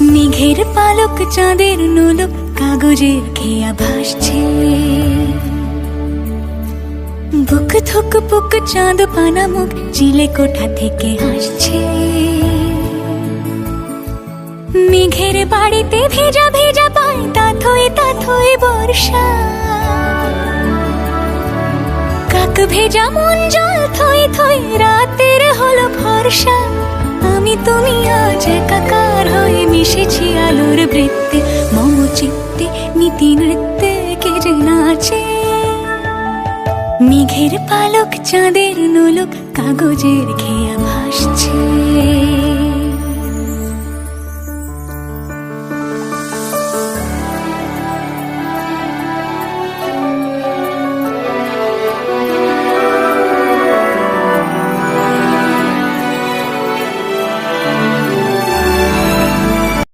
মেঘের পালক চাঁদের নোলক কাগজের খেয়া ভাসছে। বুক থুক পুক চাঁদ পানা মুখ চিলে কোঠা থেকে হাসছে মেঘের বাড়িতে ভেজা ভেজা পায় তাথই তাথই বর্ষা। কাক ভেজা মন জল থই আজ একাকার হয়ে মিশেছি আলোর বৃত্তে। মম চিত্তে নীতি নৃত্যে কে যে নাচে। মেঘের পালক, চাঁদের নোলক, কাগজের খেয়া ভাসছে।